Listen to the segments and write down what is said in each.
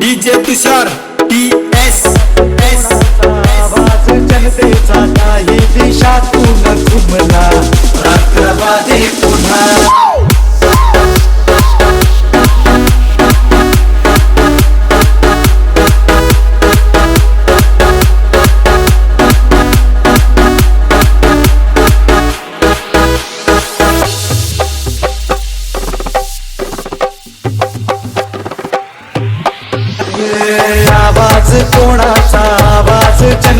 DJ tu chora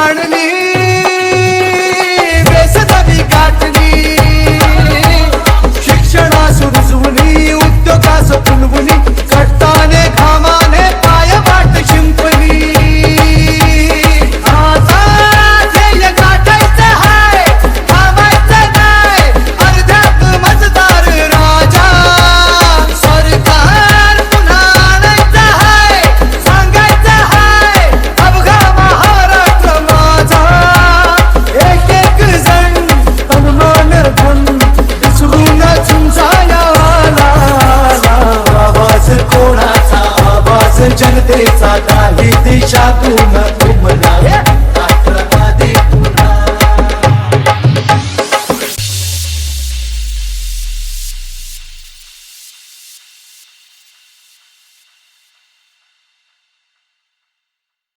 ആണ് जनतेचा काही दिशातून तुम्हाला